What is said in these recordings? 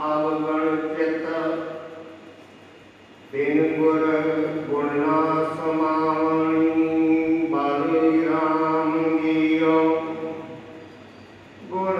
ਆਵਗਣ ਚਿਤ। ਬਿਨ ਗੁਰ ਗੁਣ ਨਾ ਸਮਾਵਣੀ ਬਾਰੇ ਰਾਮ ਜੀਓ ਗੁਣ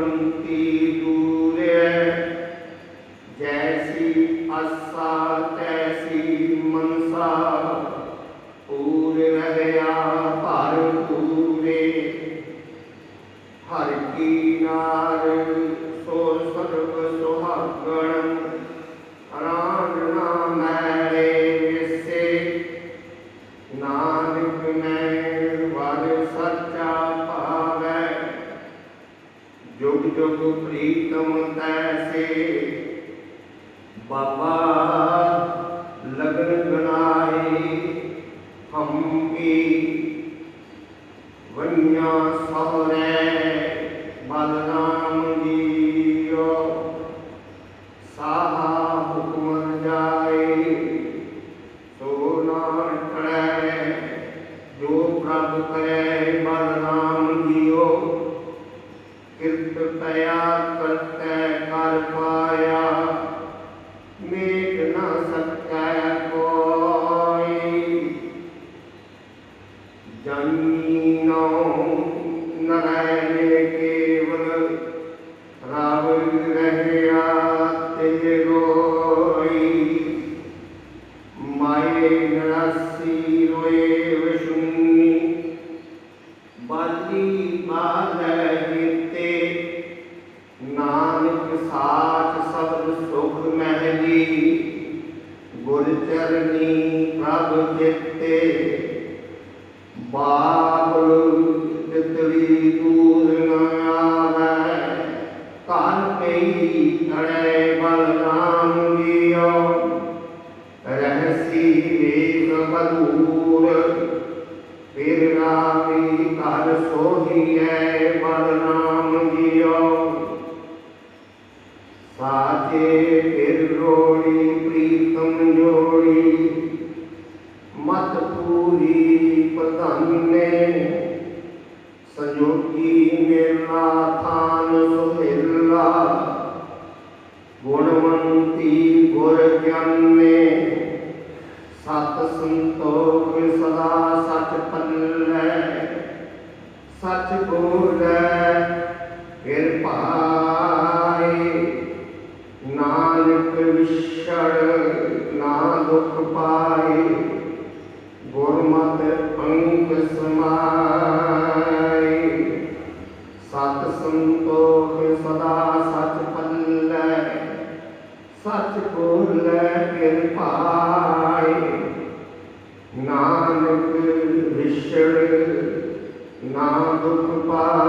ਬਾਬਾ, ਲਗਨ ਗਣਾਏ ਹਮ ਕੀ ਵੰਨਿਆ ਸਹਰੇ ਬਲਨਾਮ ਜੀਓ। ਸਾਹਾ ਹੁਕਮ ਜਾਏ, ਸੋ ਨਾ ਟੜੈ ਜੋ ਪ੍ਰਭ ਕਰੇ ਬਲਨਾਮ ਜੀਓ। ਕਿਰਤ ਤਿਆ ਸਰਣੀ ਪ੍ਰਭ ਜਿਤੇ। ਬਾਪ ਤਿਤਵੀ ਦੂਰ ਨਾ ਆਵੇ। ਕਾਨ ਪਈ ਧੜੇ ਬਲਰਾਮ ਜੀਓ ਰਹਸੀ ਵੇਗ ਬਦੂਰ ਫਿਰ ਰਾਮੀ ਕਰ ਸੋਹੀਏ ਬਲ ਸਾਚੇ ਫਿਰ ਰੋੜੀ, ਪ੍ਰੀਤਮ ਜੋੜੀ। ਮਤ ਪੂਰੀ ਪ੍ਰਧਾਨ ਨੇ ਸੰਜੋਗੀ ਮੇਰਾ ਥਾਨ ਸੁਹਿਲਾ। ਗੁਣਵੰਤੀ ਗੁਰ ਗਿਆਨੇ, ਸਤ ਸੰਤੋਖ ਸਦਾ ਸਚ ਪੱਲੇ ਸਚ ਬੋਲੇ ਵਿਛੜ ਨਾ ਦੁਖ ਪਾਏ ਗੁਰਮਤ ਅੰਕ ਸਮਾਏ ਸਤ ਸੰਤੋਖ ਸਦਾ ਸਚ ਪੱਲੇ ਸਚ ਬੋਲੇ ਫਿਰ ਪਾਏ ਨਾਨਕ ਵਿਛੜ ਨਾ ਦੁਖ ਪਾਏ